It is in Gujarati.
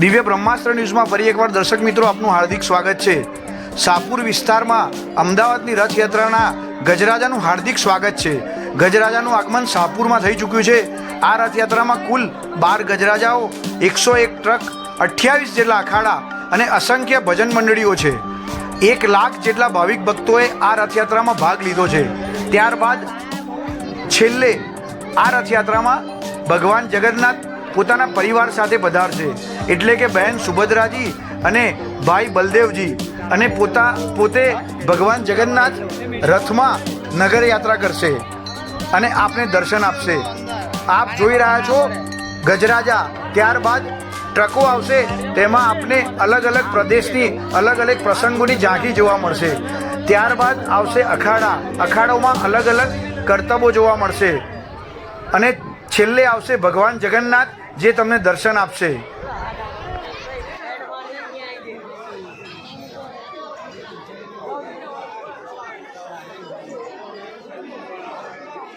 દિવ્ય બ્રહ્માસ્ત્ર ન્યૂઝમાં ફરી એકવાર દર્શક મિત્રો આપનું હાર્દિક સ્વાગત છે. સાપુર વિસ્તારમાં અમદાવાદની રથયાત્રાના ગજરાજાનું હાર્દિક સ્વાગત છે. ગજરાજાનું આગમન શાહપુરમાં થઈ ચૂક્યું છે. આ રથયાત્રામાં કુલ બાર ગજરાજાઓ, એકસો એક ટ્રક, અઠ્યાવીસ જેટલા અખાડા અને અસંખ્ય ભજન મંડળીઓ છે. એક લાખ જેટલા ભાવિક ભક્તોએ આ રથયાત્રામાં ભાગ લીધો છે. ત્યારબાદ છેલ્લે આ રથયાત્રામાં ભગવાન જગન્નાથ પોતાના પરિવાર સાથે પધારશે. એટલે કે બહેન સુભદ્રાજી અને ભાઈ બલદેવજી અને પોતા, પોતે ભગવાન જગન્નાથ રથમાં નગર યાત્રા કરશે અને આપને દર્શન આપશે. આપ જોઈ રહ્યા છો ગજરાજા. ત્યારબાદ ટ્રકો આવશે. તેમાં આપને અલગ અલગ પ્રદેશની, અલગ અલગ પ્રસંગોની ઝાંખી જોવા મળશે. ત્યારબાદ આવશે અખાડા. અખાડોમાં અલગ અલગ કરતબો જોવા મળશે. અને છેલ્લે આવશે ભગવાન જગન્નાથ જે તમને દર્શન આપશે.